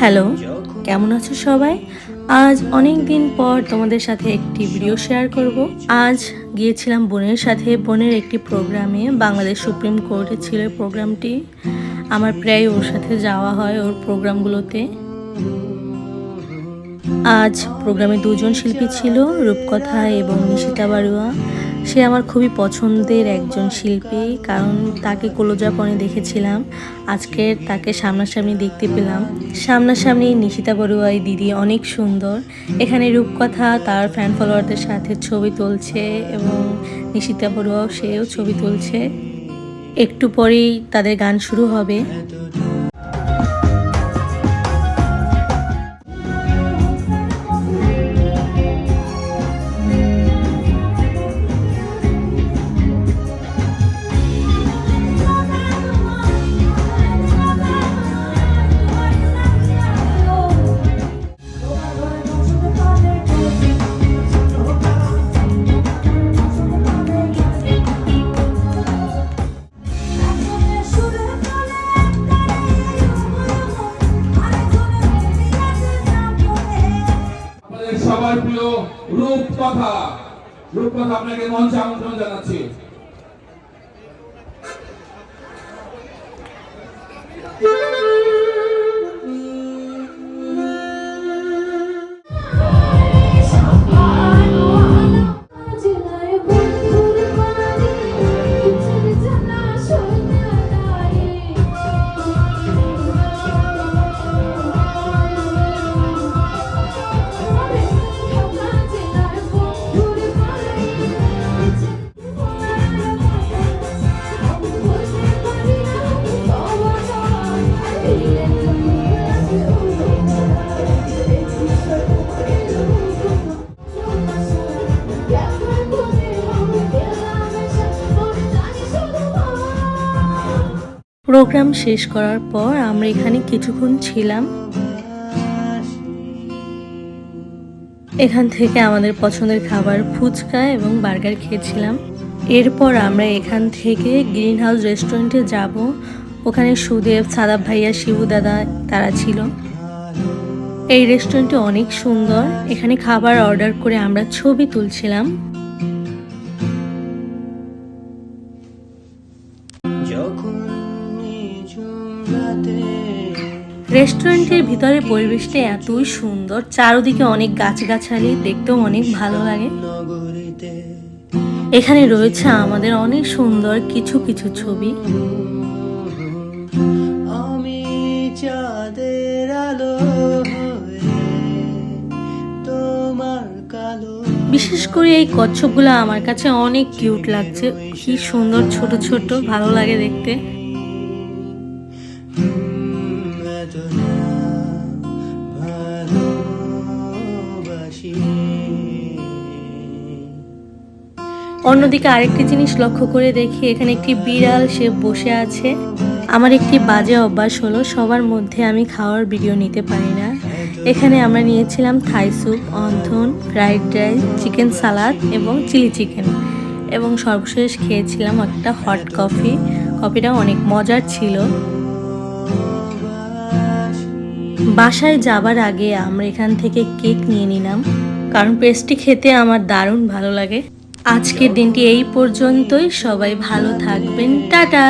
Hello, কেমন আছো সবাই? আজ অনেক দিন পর তোমাদের সাথে একটি ভিডিও শেয়ার করব। আজ গিয়েছিলাম বোনের সাথে। বোনের একটি প্রোগ্রামে বাংলাদেশ সুপ্রিম কোর্টে ছিল প্রোগ্রামটি আমার প্রায় ওর সাথে যাওয়া হয় ওর প্রোগ্রামগুলোতে আজ প্রোগ্রামে দুজন শিল্পী ছিল, রূপকথা এবং নিশিতা বাড়ুয়া সে আমার খুবই পছন্দের একজন শিল্পী, কারণ তাকে কলোজাপনে দেখেছিলাম। আজকে তাকে সামনাসামনি দেখতে পেলাম। সামনাসামনি নিশিতা বড়ুয়া এই দিদি অনেক সুন্দর। এখানে রূপকথা তার ফ্যান ফলোয়ারদের সাথে ছবি তুলছে এবং নিশিতা বড়ুয়াও সেও ছবি তুলছে। একটু পরেই তাদের গান শুরু হবে। সবার প্রিয় রূপকথা। রূপকথা আপনাকে মঞ্চে আমন্ত্রণ জানাচ্ছি। প্রোগ্রাম শেষ করার পর আমরা এখানে কিছুক্ষণ ছিলাম। এখান থেকে আমাদের পছন্দের খাবার ফুচকা এবং বার্গার খেয়েছিলাম। এরপর আমরা এখান থেকে গ্রিন হাউস রেস্টুরেন্টে যাব। ওখানে সুদেব, সাদাব ভাইয়া, শিবু দাদা তারা ছিল। এই রেস্টুরেন্টটি অনেক সুন্দর। এখানে খাবার অর্ডার করে আমরা ছবি তুলছিলাম। রেস্টুরেন্টের ভিতরে পরিবেশটা এতই সুন্দর চারদিকে অনেক গাছগাছালি দেখতেও অনেক ভালো লাগে। এখানে রয়েছে আমাদের অনেক সুন্দর কিছু কিছু ছবি। আমি চাঁদের আলো তোমার কালো বিশেষ করে এই কচ্ছপগুলো আমার কাছে অনেক কিউট লাগছে। কি সুন্দর ছোট ছোট ভালো লাগে দেখতে। অন্যদিকে আরেকটি জিনিস লক্ষ্য করে দেখি, এখানে একটি বিড়াল, সে বসে আছে। আমার একটি বাজে অভ্যাস হলো, সবার মধ্যে আমি খাওয়ার ভিডিও নিতে পারি না। এখানে আমরা নিয়েছিলাম থাই স্যুপ, অন্ধন, ফ্রাইড রাইস, চিকেন সালাদ এবং চিলি চিকেন। এবং সর্বশেষ খেয়েছিলাম একটা হট কফি। কফিটা অনেক মজার ছিল। বাসায় যাবার আগে আমরা এখান থেকে কেক নিয়ে নিলাম, কারণ পেস্ট্রি খেতে আমার দারুণ ভালো লাগে। আজকের দিনটি এই পর্যন্তই, সবাই ভালো থাকবেন, টাটা!